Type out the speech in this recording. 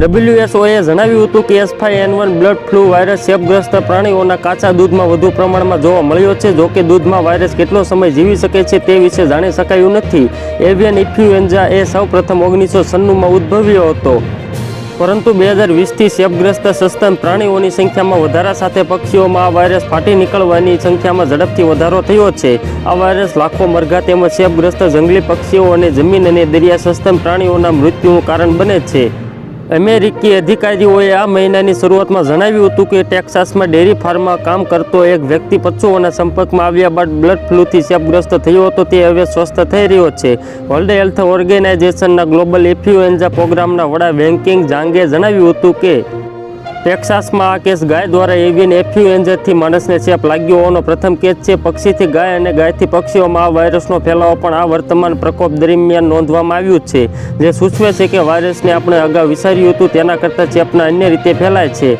ડબ્લ્યુએસઓએ જણાવ્યું હતું કે S five N one bird flu virus ચેપગ્રસ્ત પ્રાણીઓના કાચા દૂધમાં વધુ પ્રમાણમાં જોવા મળ્યો છે. જો કે દૂધમાં વાયરસ કેટલો સમય જીવી શકે છે તે વિશે જાણી શકાયું નથી. એવિયન ઇન્ફ્લુએન્ઝા એ સૌ પ્રથમ ઓગણીસો છન્નુંમાં ઉદ્ભવ્યો હતો. પરંતુ બે હજાર વીસથી શેપગ્રસ્ત સસ્તન પ્રાણીઓની સંખ્યામાં વધારા સાથે પક્ષીઓમાં આ વાયરસ ફાટી નીકળવાની સંખ્યામાં ઝડપથી વધારો થયો છે. આ વાયરસ લાખો મરઘા તેમજ શેપગ્રસ્ત જંગલી પક્ષીઓ અને જમીન અને દરિયા સસ્તન પ્રાણીઓના મૃત્યુનું કારણ બને છે. અમેરિકી અધિકારીઓએ આ મહિનાની શરૂઆતમાં જણાવ્યું હતું કે ટેક્સાસમાં ડેરી ફાર્મમાં કામ કરતો એક વ્યક્તિ પશુઓના સંપર્કમાં આવ્યા બાદ બ્લડ ફ્લૂથી ચેપગ્રસ્ત થયો હતો. તે હવે સ્વસ્થ થઈ રહ્યો છે. વર્લ્ડ હેલ્થ ઓર્ગેનાઇઝેશનના ગ્લોબલ ઇન્ફ્લુએન્ઝા પ્રોગ્રામના વડા વેન્કિંગ જાંગે જણાવ્યું હતું કે ટેક્સાસમાં આ કેસ ગાય દ્વારા એવિયન એફ્યુએન્ઝાથી માણસને ચેપ લાગ્યો હોવાનો પ્રથમ કેસ છે. પક્ષીથી ગાય અને ગાયથી પક્ષીઓમાં આ વાયરસનો ફેલાવો પણ આ વર્તમાન પ્રકોપ દરમિયાન નોંધવામાં આવ્યું છે. જે સૂચવે છે કે વાયરસને આપણે અગાઉ વિચાર્યું હતું, તેના કરતાં ચેપના અન્ય રીતે ફેલાય છે.